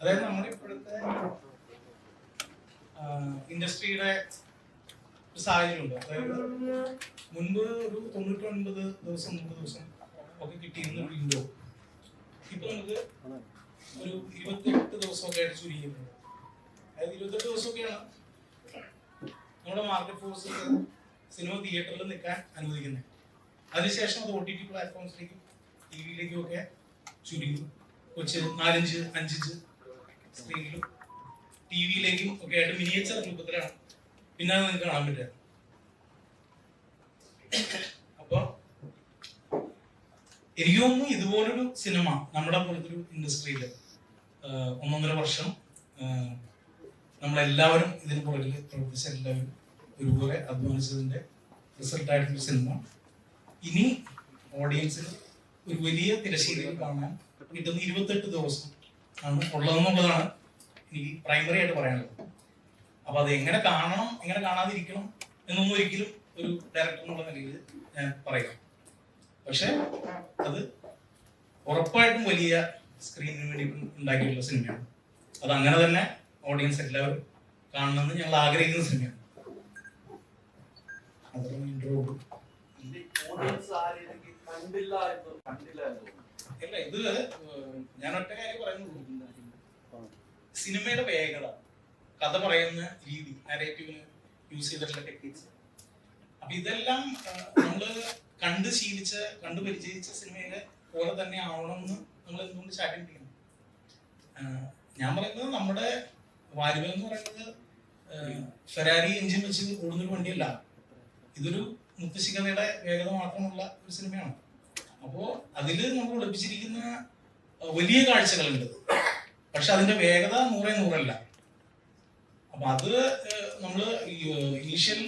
അതായത് നമ്മുടെ ഇപ്പോഴത്തെ ഇൻഡസ്ട്രിയുടെ സാഹചര്യമുണ്ട്. അതായത് മുൻപ് ഒരു തൊണ്ണൂറ്റി ഒൻപത് ദിവസം നൂറ് ദിവസം ഒക്കെ കിട്ടിയിരുന്ന വിൻഡോ ഇപ്പൊ നമുക്ക് ഒരു ഇരുപത്തിയെട്ട് ദിവസമൊക്കെ ആയിട്ട് ചുരുങ്ങിയിട്ടുണ്ട്. അതായത് ഇരുപത്തെട്ട് ദിവസമൊക്കെയാണ് നമ്മുടെ മാർക്കറ്റ് ഫോഴ്സ് സിനിമ തിയേറ്ററിൽ നിൽക്കാൻ അനുവദിക്കുന്നത് അതിനുശേഷം അത് ഒ ടി ടി പ്ലാറ്റ്ഫോംസിലേക്കും ടി വിയിലേക്കും ഒക്കെ ചുരുങ്ങി. കൊച്ച് നാലഞ്ച് അഞ്ചിഞ്ച് സ്ക്രീനിലും ടി വിയിലേക്കും ഒക്കെ ആയിട്ട് മിനിയേച്ചർ രൂപത്തിലാണ് പിന്നെ അത് നിങ്ങൾക്ക് കാണാൻ പറ്റുക അപ്പൊ എനിക്ക് തോന്നുന്നു ഇതുപോലൊരു സിനിമ നമ്മുടെ പോലത്തെ ഒരു ഇൻഡസ്ട്രിയിൽ ഒന്നൊന്നര വർഷം നമ്മളെല്ലാവരും ഇതിന് പുറകിൽ പ്രവർത്തിച്ച എല്ലാവരും ഒരുപോലെ അധ്വാനിച്ചതിന്റെ റിസൾട്ടായിട്ടൊരു സിനിമ ഇനി ഓഡിയൻസിന് ഒരു വലിയ തിരശ്ശീലയിൽ കാണാൻ കിട്ടുന്ന ഇരുപത്തെട്ട് ദിവസം ആണ് ഉള്ളതെന്നുള്ളതാണ് എനിക്ക് പ്രൈമറി ആയിട്ട് പറയാനുള്ളത്. അപ്പൊ അത് എങ്ങനെ കാണണം എങ്ങനെ കാണാതിരിക്കണം എന്നൊന്നും ഒരിക്കലും ഒരു ഡയറക്ടർ എന്നുള്ള നിലയിൽ ഞാൻ പറയാം. പക്ഷെ അത് ഉറപ്പായിട്ടും വലിയ സ്ക്രീനിന് വേണ്ടി ഉണ്ടാക്കിയിട്ടുള്ള സിനിമയാണ് അത് അങ്ങനെ തന്നെ ഓഡിയൻസ് എല്ലാവരും കാണണമെന്ന് ഞങ്ങൾ ആഗ്രഹിക്കുന്ന സിനിമയാണ് അത്രയും intro ഉള്ളൂ. ഓഡിയൻസ് ആ രീതിക്ക് കണ്ടില്ല എന്ന് കണ്ടില്ല എന്ന് തോന്നുന്നു. അല്ല ഇത് ഞാൻ ഒറ്റ കാര്യം പറയുന്നുള്ളൂ. സിനിമയുടെ വേഗത കഥ പറയുന്ന രീതി നരേറ്റീവിന് യൂസ് ചെയ്തിട്ടുള്ള ടെക്നിക്സ് അപ്പൊ ഇതെല്ലാം നമ്മൾ കണ്ട് ശീലിച്ച കണ്ടു പരിചയിച്ച സിനിമയിലെ പോലെ തന്നെ ആവണമെന്ന് നമ്മൾ എന്തുകൊണ്ട് ചാറ്റം ചെയ്യണം? ഞാൻ പറയുന്നത് നമ്മുടെ വാരുവെന്ന് പറയുന്നത് ഫെരാരി എഞ്ചിൻ വെച്ച് ഓടുന്നൊരു വണ്ടിയല്ല. ഇതൊരു മുത്തശ്ശിഖനയുടെ വേഗത മാത്രമുള്ള ഒരു സിനിമയാണ്. അപ്പോ അതിൽ നമ്മൾ ഒളിപ്പിച്ചിരിക്കുന്ന വലിയ കാഴ്ചകളുണ്ട് പക്ഷെ അതിന്റെ വേഗത നൂറേ നൂറല്ല. അപ്പൊ അത് നമ്മൾ ഇനീഷ്യൽ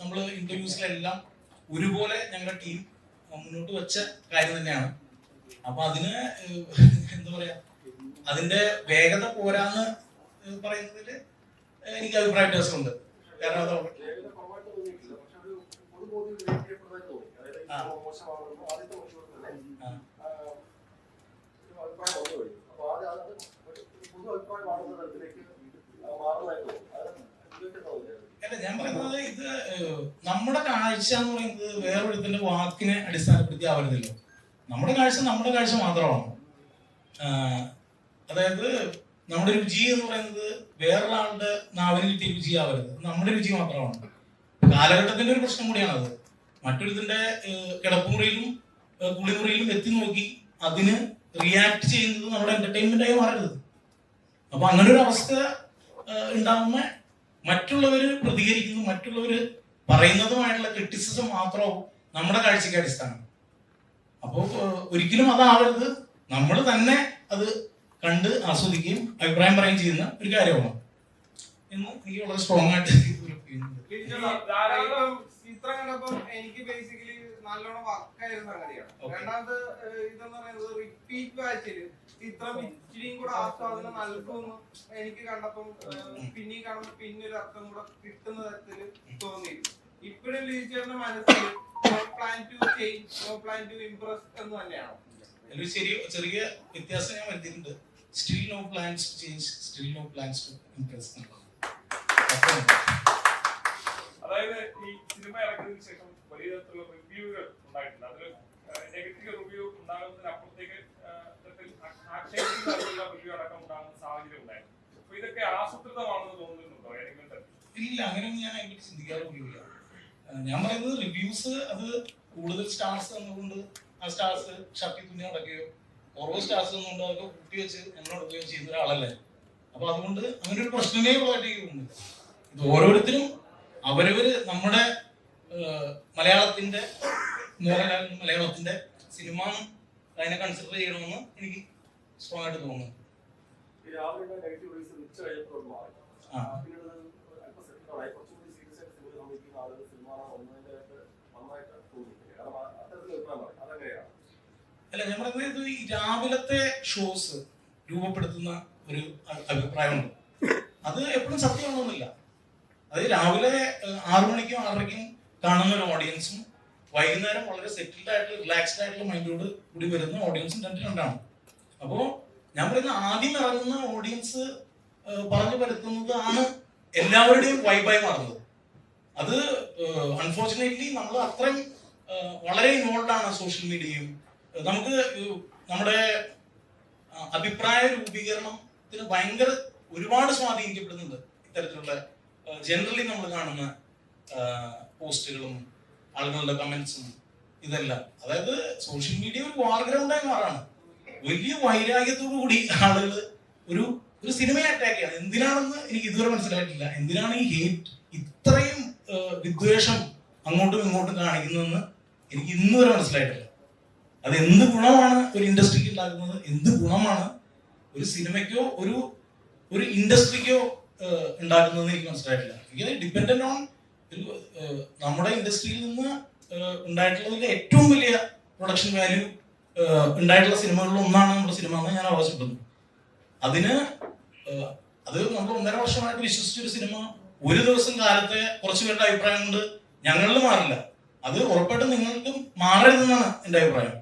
നമ്മൾ ഇന്റർവ്യൂസിലെല്ലാം ഒരുപോലെ ഞങ്ങളുടെ ടീം മുന്നോട്ട് വെച്ച കാര്യം തന്നെയാണ്. അപ്പൊ അതിന് എന്താ പറയാ അതിന്റെ വേഗത പോരാന്ന് പറയുന്നതിൽ എനിക്ക് അഭിപ്രായ വ്യത്യാസമുണ്ട്. കാരണം അത് വേഗത കുറവായിട്ട് തോന്നിയിട്ടില്ല. പക്ഷെ ഒരു പൊതുബോധ്യം വിലയിരുത്തപ്പെടുന്നതായി ആദ്യത്തെ മണിക്കൂർ തന്നെ അഭിപ്രായം വന്നു കഴിഞ്ഞു. അപ്പൊ ആദ്യം അത് പൊതു അഭിപ്രായമാണെന്ന തരത്തിലേക്ക് തോന്നിയത്? അല്ല ഞാൻ പറയുന്നത് ഇത് നമ്മുടെ കാഴ്ച എന്ന് പറയുന്നത് വേറൊരുത്തിന്റെ വാക്കിനെ അടിസ്ഥാനപ്പെടുത്തി ആവരുതല്ലോ. നമ്മുടെ കാഴ്ച നമ്മുടെ കാഴ്ച മാത്രമാണ്. അതായത് നമ്മുടെ രുചി എന്ന് പറയുന്നത് വേറൊരാളുടെ നാവിന് കിട്ടിയ രുചി ആവരുത്. നമ്മുടെ രുചി മാത്രമാണ്. കാലഘട്ടത്തിന്റെ ഒരു പ്രശ്നം കൂടിയാണത്. മറ്റൊരുത്തിന്റെ കിടപ്പുമുറിയിലും കുളിമുറിയിലും എത്തി നോക്കി അതിന് റിയാക്ട് ചെയ്യുന്നത് നമ്മുടെ എന്റർടൈൻമെന്റ് ആയി മാറരുത്. അപ്പൊ അങ്ങനെ ഒരു അവസ്ഥ ഉണ്ടാകുന്ന മറ്റുള്ളവർ പ്രതികരിക്കുന്നു മറ്റുള്ളവർ പറയുന്നതുമായിട്ടുള്ള ക്രിറ്റിസിസം മാത്രമാവും നമ്മുടെ കാഴ്ചയ്ക്ക് അടിസ്ഥാനം അപ്പോൾ ഒരിക്കലും അതാവരുത്. നമ്മൾ തന്നെ അത് കണ്ട് ആസ്വദിക്കുകയും അഭിപ്രായം പറയുകയും ചെയ്യുന്ന ഒരു കാര്യമാണ്. എന്ന് എനിക്ക് വളരെ സ്ട്രോങ് ആയിട്ട് ഒരു ചിത്രം കണ്ടപ്പോൾ എനിക്ക് ബേസിക്കലി നല്ലോണം വർക്കായിരുന്ന സംഗതിയാണ്. Okay. രണ്ടാമത് ഇതെന്ന് പറയുന്നത് റിപ്പീറ്റ് വാച്ചിൽ ചിത്രം ഇച്ചിരിയും കൂടെ ആസ്വാദനം നൽകുമെന്ന് എനിക്ക് കണ്ടപ്പം പിന്നെയും കാണുമ്പോൾ പിന്നെ ഒരു അർത്ഥം കൂടെ കിട്ടുന്ന തരത്തിൽ തോന്നിയിരുന്നു ഇപ്പോഴും ലീച്ചറിന്റെ മനസ്സിൽ no plan to change no plan to impress എന്ന് തന്നെയാണ്. അതിലൊരു ചെറിയ ചെറിയ വ്യത്യാസം ഞാൻ വരുത്തിയിട്ടുണ്ട്. Still no plans change still no plans to impress അതായത് ഈ സിനിമ ഇറങ്ങിയതിനു ശേഷം വലിയ തരത്തിലുള്ള റിവ്യൂകൾ ഉണ്ടായിട്ടുണ്ട്. അതിൽ നെഗറ്റീവ് റിവ്യൂ ഉണ്ടാകുന്നതിനപ്പുറത്തേക്ക് ആക്ഷേപിക്കുന്ന റിവ്യൂ അടക്കം ഉണ്ടാകുന്ന സാഹചര്യം ഉണ്ടായിരുന്നു. അപ്പൊ ഇതൊക്കെ ആസൂത്രിതമാണെന്ന് തോന്നുന്നുണ്ടോ? ഏതെങ്കിലും തരത്തിൽ? ഇല്ല അങ്ങനെയൊന്നും ഞാൻ അതിനെ ചിന്തിക്കാറൊന്നുമില്ല ഞാൻ പറയുന്നത് റിവ്യൂസ് അത് കൂടുതൽ സ്റ്റാർസ് തന്നുകൊണ്ട് ആ സ്റ്റാർസ് ഷർട്ടി തുന്നി നടക്കുകയോ ഓരോ സ്റ്റാർസ് തന്നുകൊണ്ട് അതൊക്കെ കൂട്ടി വെച്ച് ഞങ്ങൾ എടുക്കുകയോ ചെയ്യുന്ന ഒരാളല്ലേ? അപ്പൊ അതുകൊണ്ട് അങ്ങനെ ഒരു പ്രശ്നമേ ഉള്ളതായിട്ട് തോന്നുന്നില്ല. ഇത് ഓരോരുത്തരും അവരവര് നമ്മുടെ മലയാളത്തിന്റെ മോഹൻലാൽ മലയാളത്തിന്റെ സിനിമ അതിനെ കൺസിഡർ ചെയ്യണമെന്ന് എനിക്ക് സ്ട്രോങ് ആയിട്ട് തോന്നുന്നു അല്ല ഞാൻ പറയുന്നത് ഈ രാവിലത്തെ ഷോസ് രൂപപ്പെടുത്തുന്ന ഒരു അഭിപ്രായമുണ്ട്. അത് എപ്പോഴും സത്യമാണെന്നില്ല. അത് രാവിലെ ആറു മണിക്കും ആറരയ്ക്കും കാണുന്ന ഒരു ഓഡിയൻസും വൈകുന്നേരം വളരെ സെറ്റിൽഡ് ആയിട്ട് റിലാക്സ്ഡ് ആയിട്ടുള്ള മൈൻഡോട് കൂടി വരുന്ന ഓഡിയൻസും രണ്ട് രണ്ടാണ് അപ്പോ ഞാൻ പറയുന്ന ആദ്യം ഇറങ്ങുന്ന ഓഡിയൻസ് പറഞ്ഞു വരുത്തുന്നത് ആണ് എല്ലാവരുടെയും വൈബായി മാറുന്നത്. അത് അൺഫോർച്ചുനേറ്റ്ലി നമ്മൾ അത്രയും വളരെ ഇൻവോൾവ് ആണ് സോഷ്യൽ മീഡിയയും നമുക്ക് നമ്മുടെ അഭിപ്രായ രൂപീകരണത്തിന് ഭയങ്കര ഒരുപാട് സ്വാധീനിക്കപ്പെടുന്നുണ്ട് ഇത്തരത്തിലുള്ള ജനറലി നമ്മൾ കാണുന്ന പോസ്റ്റുകളും ആളുകളുടെ കമന്റ്സും ഇതെല്ലാം. അതായത് സോഷ്യൽ മീഡിയ ഒരു വാർ ഗ്രൗണ്ടായി മാറാണ്. വലിയ വൈരാഗ്യത്തോടു കൂടി ആളുകൾ ഒരു ഒരു സിനിമയെ അറ്റാക്ക് ചെയ്യണം. എന്തിനാണെന്ന് എനിക്ക് ഇതുവരെ മനസ്സിലായിട്ടില്ല. എന്തിനാണ് ഈ ഹേറ്റ് ഇത്രയും വിദ്വേഷം അങ്ങോട്ടും ഇങ്ങോട്ടും കാണിക്കുന്നതെന്ന് എനിക്ക് ഇന്ന് വരെ മനസ്സിലായിട്ടില്ല. അത് എന്ത് ഗുണമാണ് ഒരു ഇൻഡസ്ട്രിക്ക് ഉണ്ടാക്കുന്നത്? എന്ത് ഗുണമാണ് ഒരു സിനിമയ്ക്കോ ഒരു ഒരു ഇൻഡസ്ട്രിക്കോ ഉണ്ടാക്കുന്നതെന്ന് എനിക്ക് മനസ്സിലായിട്ടില്ല. എനിക്ക് ഡിപ്പെൻഡന്റ് ഓൺ നമ്മുടെ ഇൻഡസ്ട്രിയിൽ നിന്ന് ഉണ്ടായിട്ടുള്ളതിൽ ഏറ്റവും വലിയ പ്രൊഡക്ഷൻ വാല്യൂ ഉണ്ടായിട്ടുള്ള സിനിമകളിൽ ഒന്നാണ് നമ്മുടെ സിനിമ എന്ന് ഞാൻ അവകാശപ്പെടുന്നു അതിന് അത് നമ്മൾ ഒന്നര വർഷമായിട്ട് വിശ്വസിച്ച ഒരു സിനിമ ഒരു ദിവസം കാലത്തെ കുറച്ച് പേരുടെ അഭിപ്രായം കൊണ്ട് ഞങ്ങളിൽ മാറില്ല. അത് ഉറപ്പായിട്ടും നിങ്ങൾക്കും മാറരുതെന്നാണ് എന്റെ അഭിപ്രായം.